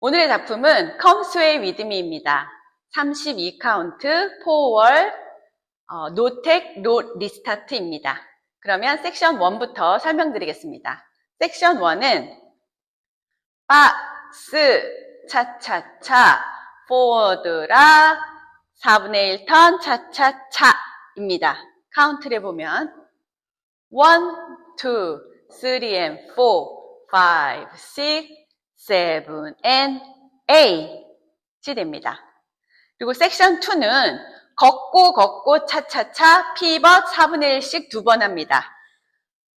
오늘의 작품은 With Me입니다. 32카운트, 포월, 어, 노텍, 노 리스타트입니다. 그러면 섹션 1부터 설명드리겠습니다. 섹션 1은 박스, 차차차, 포워드라, 4분의 1턴, 차차차입니다. 카운트를 보면 1, 2, 3 and 4, 5, 6, 7 and 8이 됩니다. 그리고 섹션 2는 걷고 걷고 차차차 피벗 4분의 1씩 두 번 합니다.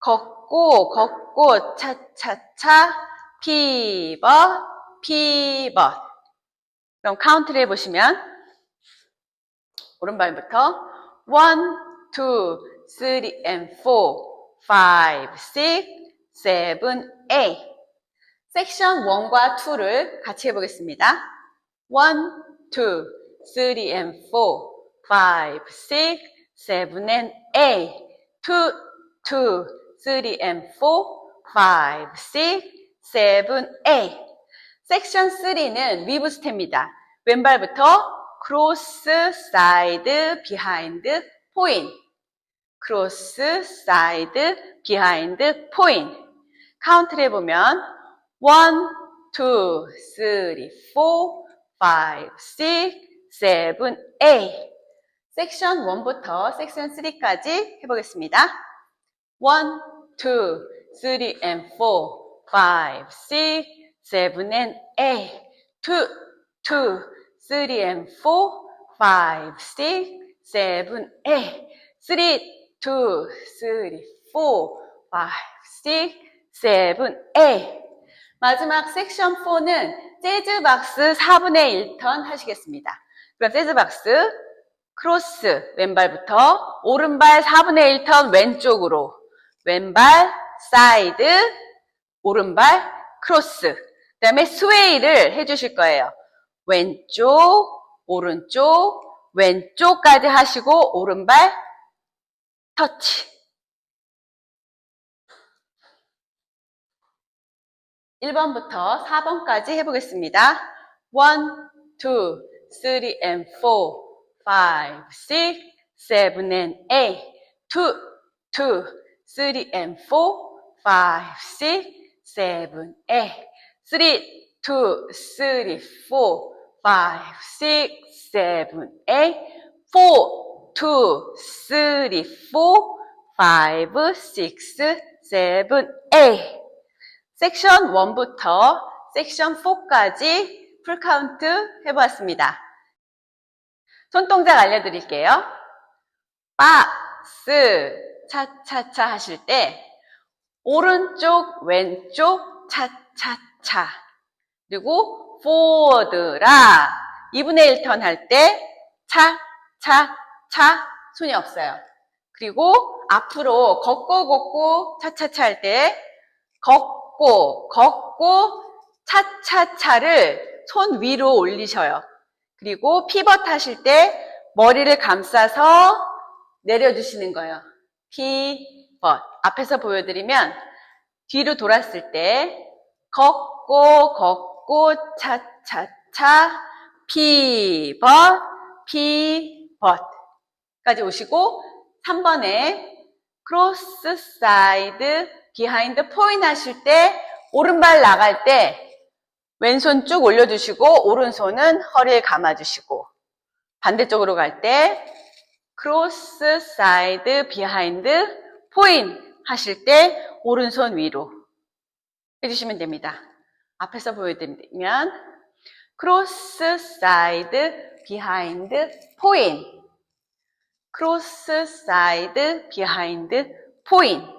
걷고 걷고 차차차 피벗 피벗 그럼 카운트를 해보시면 오른발부터 1, 2, 3 and 4, 5, 6, 7, 8 섹션 1과 2를 같이 해보겠습니다. 1, 2, 3 and 4, 5, 6, 7 and 8 2, 2, 3 and 4, 5, 6, 7, 8 섹션 3는 위브 스텝입니다. 왼발부터 크로스, 사이드, 비하인드, 포인 크로스, 사이드, 비하인드, 포인 카운트를 해보면 1, 2, 3, 4, 5, 6, 7, 8 섹션 1부터 섹션 3까지 해보겠습니다. 1, 2, 3 and 4, 5, 6, 7 and 8 2, 2, 3 and 4, 5, 6, 7, 8 3, 2, 3, 4, 5, 6, 7, 8 마지막 섹션 4는 재즈 박스 4분의 1턴 하시겠습니다. 그럼 재즈 박스 크로스 왼발부터 오른발 4분의 1턴 왼쪽으로 왼발 사이드 오른발 크로스 그 다음에 스웨이를 해주실 거예요. 왼쪽 오른쪽 왼쪽까지 하시고 오른발 터치 1번부터 4번까지 해보겠습니다. 1, 2, 3 and 4, 5, 6, 7 and 8 2, 2, 3 and 4, 5, 6, 7, 8 3, 2, 3, 4, 5, 6, 7, 8 4, 2, 3, 4, 5, 6, 7, 8 섹션 1부터 섹션 4까지 풀카운트 해보았습니다. 손동작 알려드릴게요. 박스 차차차 하실 때 오른쪽 왼쪽 차차차 그리고 포워드라 2분의 1턴 할 때 차차차 손이 없어요. 그리고 앞으로 걷고 걷고 차차차 할 때 걷고 걷고 차차차를 손 위로 올리셔요. 그리고 피벗 하실 때 머리를 감싸서 내려주시는 거예요. 피벗. 앞에서 보여드리면 뒤로 돌았을 때 걷고 걷고 차차차 피벗 피벗까지 오시고 3번에 크로스 사이드 비하인드 포인 하실 때 오른발 나갈 때 왼손 쭉 올려주시고 오른손은 허리에 감아주시고 반대쪽으로 갈 때 크로스 사이드 비하인드 포인 하실 때 오른손 위로 해주시면 됩니다. 앞에서 보여드리면 크로스 사이드 비하인드 포인 크로스 사이드 비하인드 포인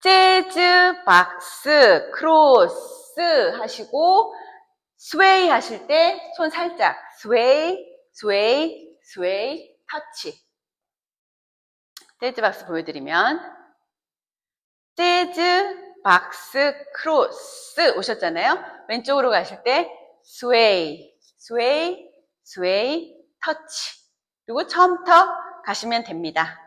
재즈 박스 크로스 하시고 스웨이 하실 때 손 살짝 스웨이 스웨이 스웨이 터치. 재즈 박스 보여드리면 재즈 박스 크로스 오셨잖아요. 왼쪽으로 가실 때 스웨이 스웨이 스웨이 터치. 그리고 처음부터 가시면 됩니다